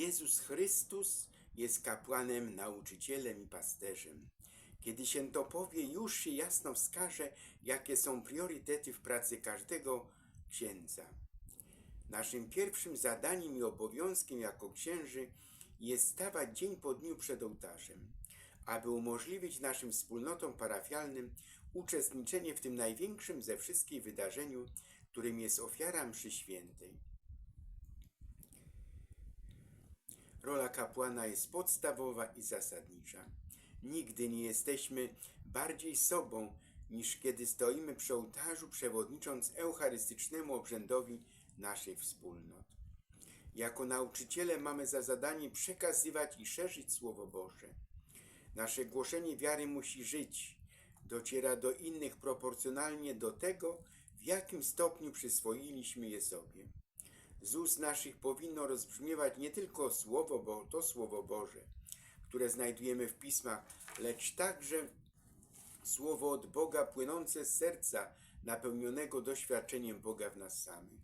Jezus Chrystus jest kapłanem, nauczycielem i pasterzem. Kiedy się to powie, już się jasno wskaże, jakie są priorytety w pracy każdego księdza. Naszym pierwszym zadaniem i obowiązkiem jako księży jest stawać dzień po dniu przed ołtarzem, aby umożliwić naszym wspólnotom parafialnym uczestniczenie w tym największym ze wszystkich wydarzeniu, którym jest ofiara mszy świętej. Rola kapłana jest podstawowa i zasadnicza. Nigdy nie jesteśmy bardziej sobą, niż kiedy stoimy przy ołtarzu, przewodnicząc eucharystycznemu obrzędowi naszych wspólnot. Jako nauczyciele mamy za zadanie przekazywać i szerzyć Słowo Boże. Nasze głoszenie wiary musi żyć, dociera do innych proporcjonalnie do tego, w jakim stopniu przyswoiliśmy je sobie. Z ust naszych powinno rozbrzmiewać nie tylko słowo, bo to Słowo Boże, które znajdujemy w pismach, lecz także słowo od Boga płynące z serca, napełnionego doświadczeniem Boga w nas samych.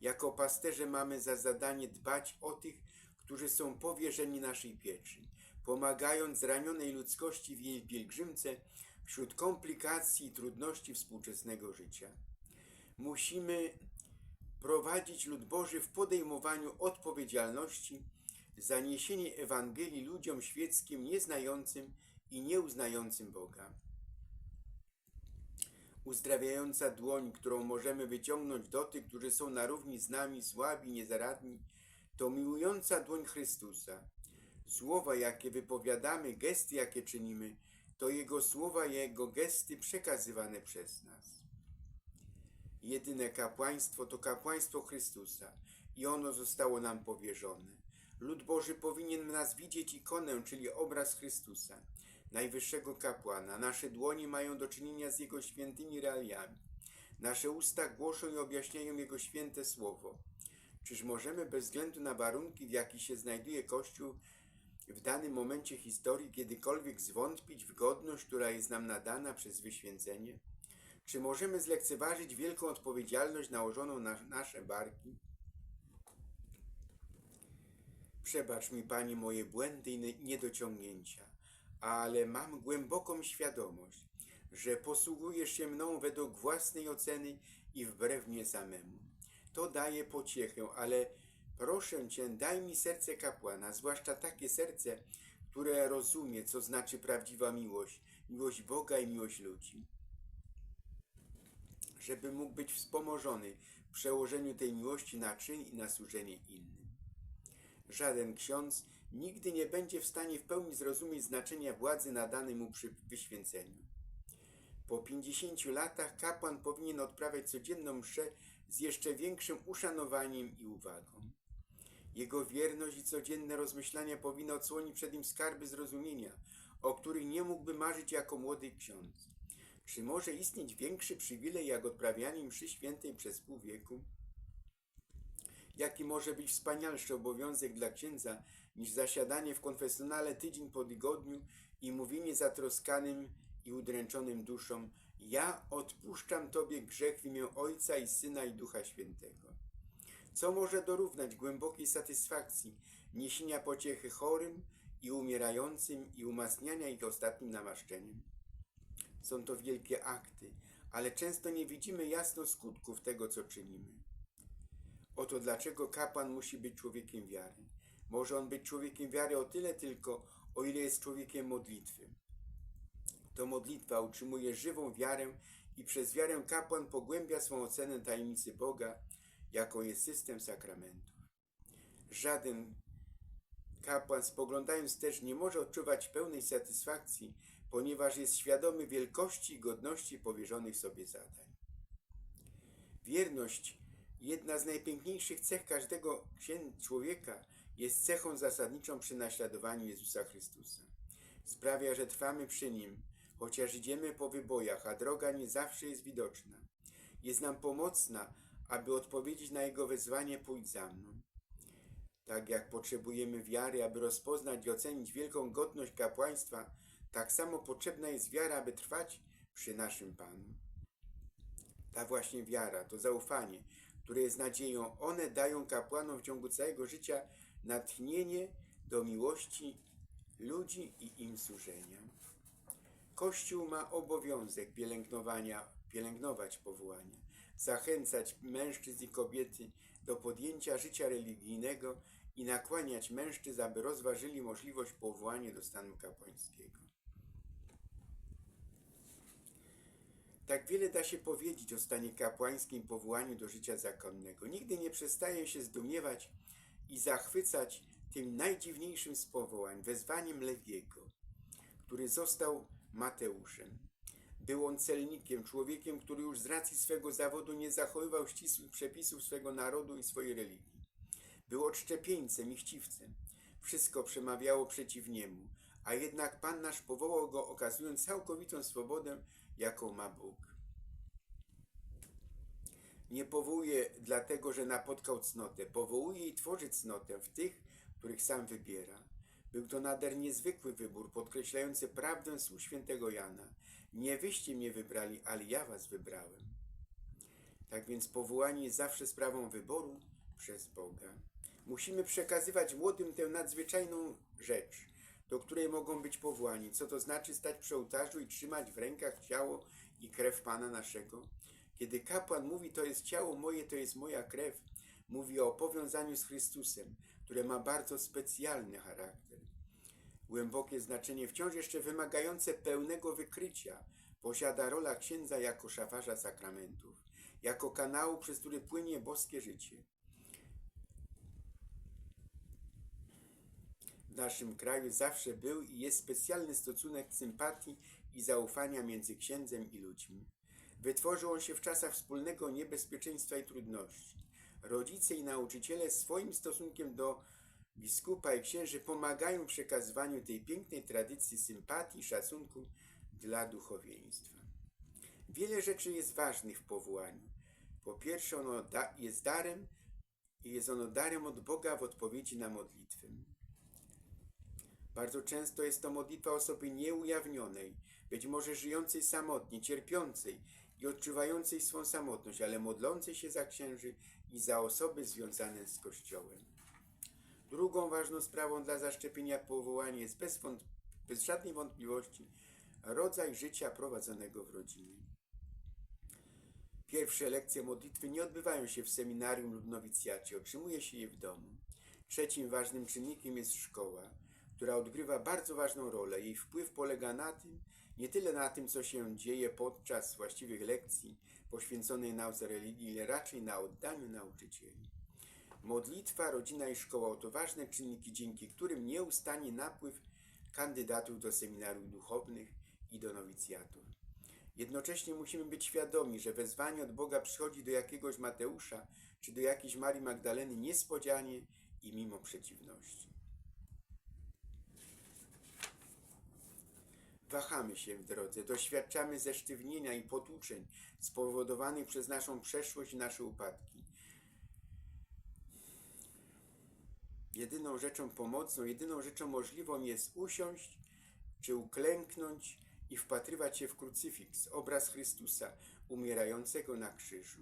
Jako pasterze mamy za zadanie dbać o tych, którzy są powierzeni naszej pieczy, pomagając zranionej ludzkości w jej pielgrzymce wśród komplikacji i trudności współczesnego życia. Musimy prowadzić lud Boży w podejmowaniu odpowiedzialności za niesienie Ewangelii ludziom świeckim nieznającym i nieuznającym Boga. Uzdrawiająca dłoń, którą możemy wyciągnąć do tych, którzy są na równi z nami, słabi, niezaradni, to miłująca dłoń Chrystusa. Słowa, jakie wypowiadamy, gesty, jakie czynimy, to Jego słowa, Jego gesty przekazywane przez nas. Jedyne kapłaństwo to kapłaństwo Chrystusa i ono zostało nam powierzone. Lud Boży powinien nas widzieć ikonę, czyli obraz Chrystusa, najwyższego kapłana. Nasze dłonie mają do czynienia z Jego świętymi realiami. Nasze usta głoszą i objaśniają Jego święte słowo. Czyż możemy bez względu na warunki, w jakich się znajduje Kościół w danym momencie historii, kiedykolwiek zwątpić w godność, która jest nam nadana przez wyświęcenie? Czy możemy zlekceważyć wielką odpowiedzialność nałożoną na nasze barki? Przebacz mi, Panie, moje błędy i niedociągnięcia, ale mam głęboką świadomość, że posługujesz się mną według własnej oceny i wbrew mnie samemu. To daje pociechę, ale proszę Cię, daj mi serce kapłana, zwłaszcza takie serce, które rozumie, co znaczy prawdziwa miłość, miłość Boga i miłość ludzi. Żeby mógł być wspomożony w przełożeniu tej miłości na czyn i na służenie innym. Żaden ksiądz nigdy nie będzie w stanie w pełni zrozumieć znaczenia władzy nadanej mu przy wyświęceniu. Po pięćdziesięciu latach kapłan powinien odprawiać codzienną mszę z jeszcze większym uszanowaniem i uwagą. Jego wierność i codzienne rozmyślania powinny odsłonić przed nim skarby zrozumienia, o których nie mógłby marzyć jako młody ksiądz. Czy może istnieć większy przywilej jak odprawianie mszy świętej przez pół wieku? Jaki może być wspanialszy obowiązek dla księdza niż zasiadanie w konfesjonale tydzień po tygodniu i mówienie zatroskanym i udręczonym duszom ja odpuszczam Tobie grzech w imię Ojca i Syna i Ducha Świętego. Co może dorównać głębokiej satysfakcji niesienia pociechy chorym i umierającym i umacniania ich ostatnim namaszczeniem? Są to wielkie akty, ale często nie widzimy jasno skutków tego, co czynimy. Oto dlaczego kapłan musi być człowiekiem wiary. Może on być człowiekiem wiary o tyle tylko, o ile jest człowiekiem modlitwy. To modlitwa utrzymuje żywą wiarę i przez wiarę kapłan pogłębia swą ocenę tajemnicy Boga, jaką jest system sakramentów. Żaden kapłan spoglądając też nie może odczuwać pełnej satysfakcji, ponieważ jest świadomy wielkości i godności powierzonych sobie zadań. Wierność, jedna z najpiękniejszych cech każdego człowieka, jest cechą zasadniczą przy naśladowaniu Jezusa Chrystusa. Sprawia, że trwamy przy Nim, chociaż idziemy po wybojach, a droga nie zawsze jest widoczna. Jest nam pomocna, aby odpowiedzieć na Jego wezwanie pójdź za mną. Tak jak potrzebujemy wiary, aby rozpoznać i ocenić wielką godność kapłaństwa, tak samo potrzebna jest wiara, aby trwać przy naszym Panu. Ta właśnie wiara, to zaufanie, które jest nadzieją, one dają kapłanom w ciągu całego życia natchnienie do miłości ludzi i im służenia. Kościół ma obowiązek pielęgnowania, pielęgnować powołania, zachęcać mężczyzn i kobiety do podjęcia życia religijnego i nakłaniać mężczyzn, aby rozważyli możliwość powołania do stanu kapłańskiego. Tak wiele da się powiedzieć o stanie kapłańskim powołaniu do życia zakonnego. Nigdy nie przestaję się zdumiewać i zachwycać tym najdziwniejszym z powołań, wezwaniem Lewiego, który został Mateuszem. Był on celnikiem, człowiekiem, który już z racji swego zawodu nie zachowywał ścisłych przepisów swego narodu i swojej religii. Był odszczepieńcem i chciwcem. Wszystko przemawiało przeciw niemu, a jednak Pan nasz powołał go, okazując całkowitą swobodę, jaką ma Bóg. Nie powołuje dlatego, że napotkał cnotę. Powołuje i tworzy cnotę w tych, których sam wybiera. Był to nader niezwykły wybór, podkreślający prawdę słów świętego Jana. Nie wyście mnie wybrali, ale ja was wybrałem. Tak więc powołanie jest zawsze sprawą wyboru przez Boga. Musimy przekazywać młodym tę nadzwyczajną rzecz, do której mogą być powołani. Co to znaczy stać przy ołtarzu i trzymać w rękach ciało i krew Pana naszego? Kiedy kapłan mówi, to jest ciało moje, to jest moja krew, mówi o powiązaniu z Chrystusem, które ma bardzo specjalny charakter. Głębokie znaczenie, wciąż jeszcze wymagające pełnego wykrycia, posiada rola księdza jako szafarza sakramentów, jako kanału, przez który płynie boskie życie. Naszym kraju zawsze był i jest specjalny stosunek sympatii i zaufania między księdzem i ludźmi. Wytworzył on się w czasach wspólnego niebezpieczeństwa i trudności. Rodzice i nauczyciele swoim stosunkiem do biskupa i księży pomagają w przekazywaniu tej pięknej tradycji sympatii i szacunku dla duchowieństwa. Wiele rzeczy jest ważnych w powołaniu. Po pierwsze, ono da, jest darem i jest ono darem od Boga w odpowiedzi na modlitwę. Bardzo często jest to modlitwa osoby nieujawnionej, być może żyjącej samotnie, cierpiącej i odczuwającej swą samotność, ale modlącej się za księży i za osoby związane z Kościołem. Drugą ważną sprawą dla zaszczepienia powołania jest bez, bez żadnej wątpliwości rodzaj życia prowadzonego w rodzinie. Pierwsze lekcje modlitwy nie odbywają się w seminarium lub nowicjacie, otrzymuje się je w domu. Trzecim ważnym czynnikiem jest szkoła, która odgrywa bardzo ważną rolę. Jej wpływ polega na tym, nie tyle na tym, co się dzieje podczas właściwych lekcji poświęconej nauce religii, ile raczej na oddaniu nauczycieli. Modlitwa, rodzina i szkoła to ważne czynniki, dzięki którym nie ustanie napływ kandydatów do seminariów duchownych i do nowicjatów. Jednocześnie musimy być świadomi, że wezwanie od Boga przychodzi do jakiegoś Mateusza czy do jakiejś Marii Magdaleny niespodzianie i mimo przeciwności. Wahamy się w drodze, doświadczamy zesztywnienia i potłuczeń spowodowanych przez naszą przeszłość i nasze upadki. Jedyną rzeczą pomocną, jedyną rzeczą możliwą jest usiąść czy uklęknąć i wpatrywać się w krucyfiks, obraz Chrystusa umierającego na krzyżu.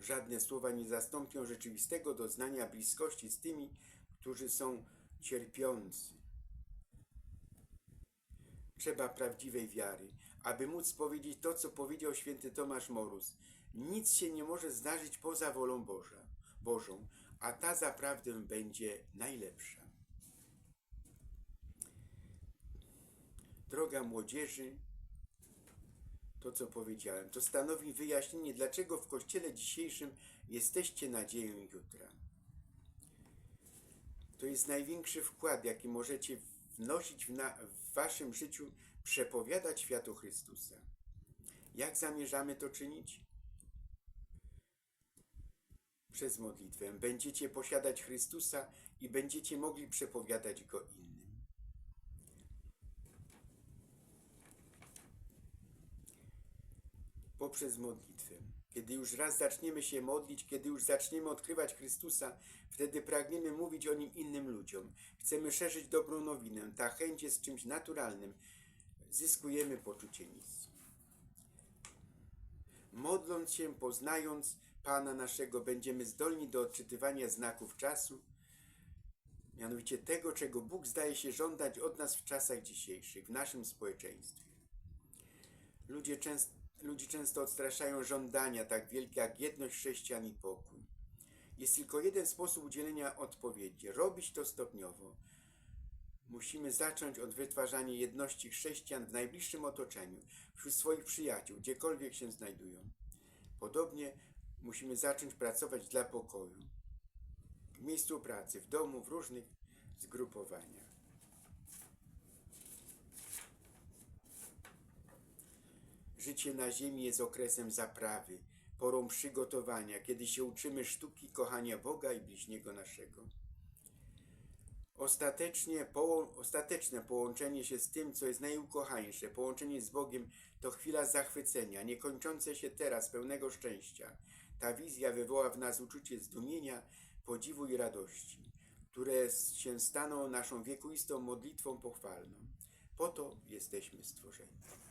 Żadne słowa nie zastąpią rzeczywistego doznania bliskości z tymi, którzy są cierpiący. Trzeba prawdziwej wiary, aby móc powiedzieć to, co powiedział święty Tomasz Morus. Nic się nie może zdarzyć poza wolą Boża, Bożą, a ta zaprawdę będzie najlepsza. Droga młodzieży, to co powiedziałem, to stanowi wyjaśnienie, dlaczego w kościele dzisiejszym jesteście nadzieją jutra. To jest największy wkład, jaki możecie wnosić w, na, w waszym życiu, przepowiadać światu Chrystusa. Jak zamierzamy to czynić? Przez modlitwę. Będziecie posiadać Chrystusa i będziecie mogli przepowiadać Go innym. Poprzez modlitwę. Kiedy już raz zaczniemy się modlić, kiedy już zaczniemy odkrywać Chrystusa, wtedy pragniemy mówić o Nim innym ludziom. Chcemy szerzyć dobrą nowinę. Ta chęć jest czymś naturalnym. Zyskujemy poczucie misji. Modląc się, poznając, Pana naszego będziemy zdolni do odczytywania znaków czasu, mianowicie tego, czego Bóg zdaje się żądać od nas w czasach dzisiejszych, w naszym społeczeństwie. Ludzie, częst, ludzi często odstraszają żądania tak wielkie jak jedność chrześcijan i pokój. Jest tylko jeden sposób udzielenia odpowiedzi: robić to stopniowo. Musimy zacząć od wytwarzania jedności chrześcijan w najbliższym otoczeniu, wśród swoich przyjaciół, gdziekolwiek się znajdują. Podobnie musimy zacząć pracować dla pokoju. W miejscu pracy, w domu, w różnych zgrupowaniach. Życie na ziemi jest okresem zaprawy, porą przygotowania, kiedy się uczymy sztuki kochania Boga i bliźniego naszego. Ostatecznie, połą, ostateczne połączenie się z tym, co jest najukochańsze, połączenie z Bogiem, to chwila zachwycenia, niekończące się teraz, pełnego szczęścia. Ta wizja wywoła w nas uczucie zdumienia, podziwu i radości, które się staną naszą wiekuistą modlitwą pochwalną. Po to jesteśmy stworzeni.